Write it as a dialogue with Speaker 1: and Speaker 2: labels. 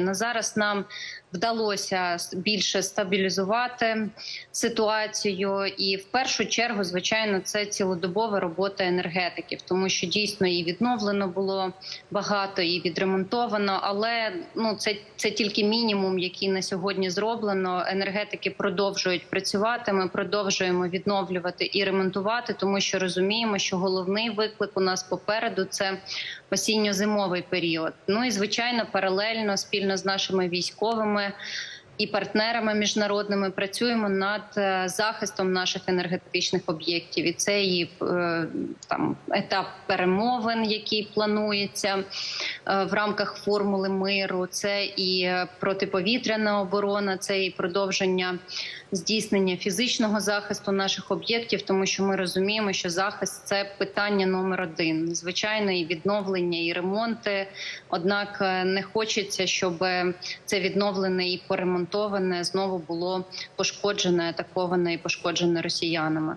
Speaker 1: На зараз нам вдалося більше стабілізувати ситуацію, і в першу чергу, звичайно, це цілодобова робота енергетиків, тому що дійсно і відновлено було багато, і відремонтовано. Але ну це, це тільки мінімум, який на сьогодні зроблено. Енергетики продовжують працювати. Ми продовжуємо відновлювати і ремонтувати, тому що розуміємо, що головний виклик у нас попереду це осінньо-зимовий період. Ну і звичайно, паралельно спільно з нашими військовими і партнерами міжнародними працюємо над е, захистом наших енергетичних об'єктів. І це і е, там етап перемовин, який планується в рамках формули миру. Це і е, протиповітряна оборона, це і продовження здійснення фізичного захисту наших об'єктів, тому що ми розуміємо, що захист це питання номер один. Звичайно, і відновлення, і ремонти. Однак е, не хочеться, щоб це відновлене і поремонтоване знову було пошкоджене, атаковане і пошкоджене росіянами.